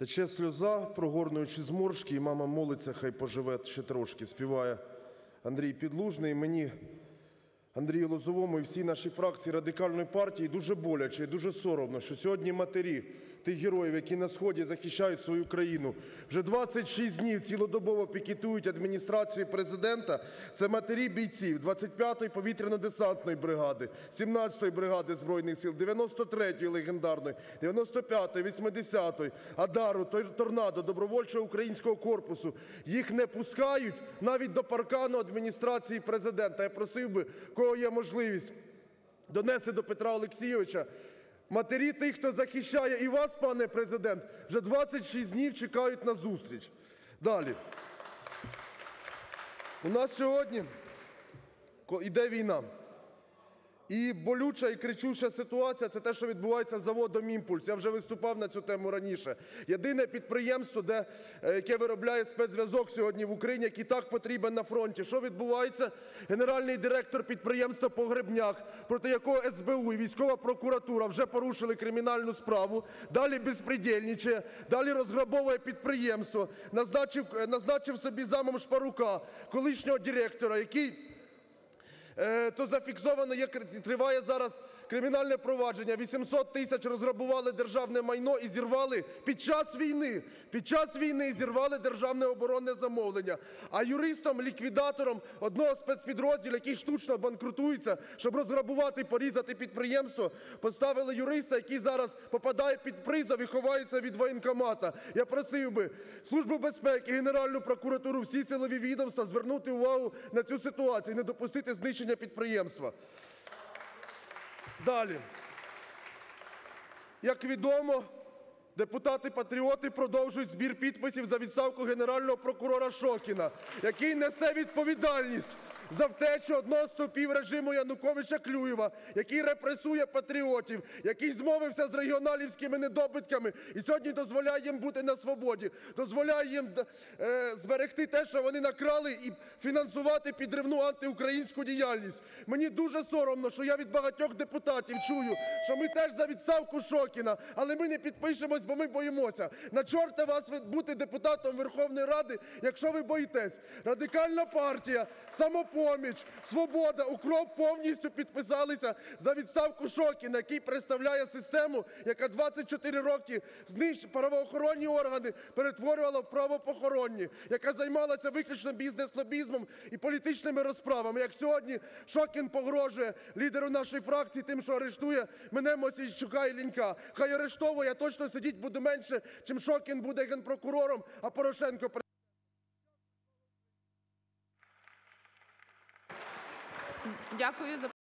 Тече сльоза, прогорнуючи зморшки, і мама молиться, хай поживе ще трошки, співає Андрій Підлужний. Мені, Андрію Лозовому і всій нашій фракції Радикальної партії дуже боляче і дуже соромно, що сьогодні матері тих героїв, які на Сході захищають свою країну, вже 26 днів цілодобово пікетують адміністрацію президента. Це матері бійців 25-ї повітряно-десантної бригади, 17-ї бригади Збройних сил, 93-ї легендарної, 95-ї, 80-ї, Адару, Тор- Торнадо, Добровольчого українського корпусу. Їх не пускають навіть до паркану адміністрації президента. Я просив би, кого є можливість, донести до Петра Олексійовича. Матері тих, хто захищає і вас, пане президент, вже 26 днів чекають на зустріч. Далі. У нас сьогодні йде війна. І болюча і кричуща ситуація це те, що відбувається з заводом «Імпульс». Я вже виступав на цю тему раніше. Єдине підприємство, де, е, яке виробляє спецзв'язок сьогодні в Україні, який так потрібен на фронті. Що відбувається? Генеральний директор підприємства «Погребняк», проти якого СБУ і військова прокуратура вже порушили кримінальну справу, далі безпредельничає, далі розграбовує підприємство, назначив, е, назначив собі замом Шпарука, колишнього директора, який то зафіксовано, є, триває зараз кримінальне провадження. 800 тисяч розграбували державне майно і зірвали під час війни. Під час війни зірвали державне оборонне замовлення. А юристом, ліквідатором одного спецпідрозділу, який штучно банкрутується, щоб розграбувати, порізати підприємство, поставили юриста, який зараз попадає під призов і ховається від воєнкомата. Я просив би Службу безпеки, Генеральну прокуратуру, всі силові відомства звернути увагу на цю ситуацію і не допустити знищення підприємства. Далі. Як відомо, депутати-патріоти продовжують збір підписів за відставку Генерального прокурора Шокіна, який несе відповідальність за втечу одного з стовпів режиму Януковича Клюєва, який репресує патріотів, який змовився з регіоналівськими недобитками і сьогодні дозволяє їм бути на свободі, дозволяє їм е, зберегти те, що вони накрали, і фінансувати підривну антиукраїнську діяльність. Мені дуже соромно, що я від багатьох депутатів чую, що ми теж за відставку Шокіна, але ми не підпишемось, бо ми боїмося. На чорта вас бути депутатом Верховної Ради, якщо ви боїтесь. Радикальна партія, самопоміч, свобода, укроп повністю підписалися за відставку Шокіна, який представляє систему, яка 24 роки правоохоронні органи перетворювала в правопохоронні, яка займалася виключно бізнес-лобізмом і політичними розправами. Як сьогодні Шокін погрожує лідеру нашої фракції тим, що арештує мене Мосійчука і Лінька. Хай арештовує, я точно сидіть буду менше, чим Шокін буде генпрокурором, а Порошенко Дякую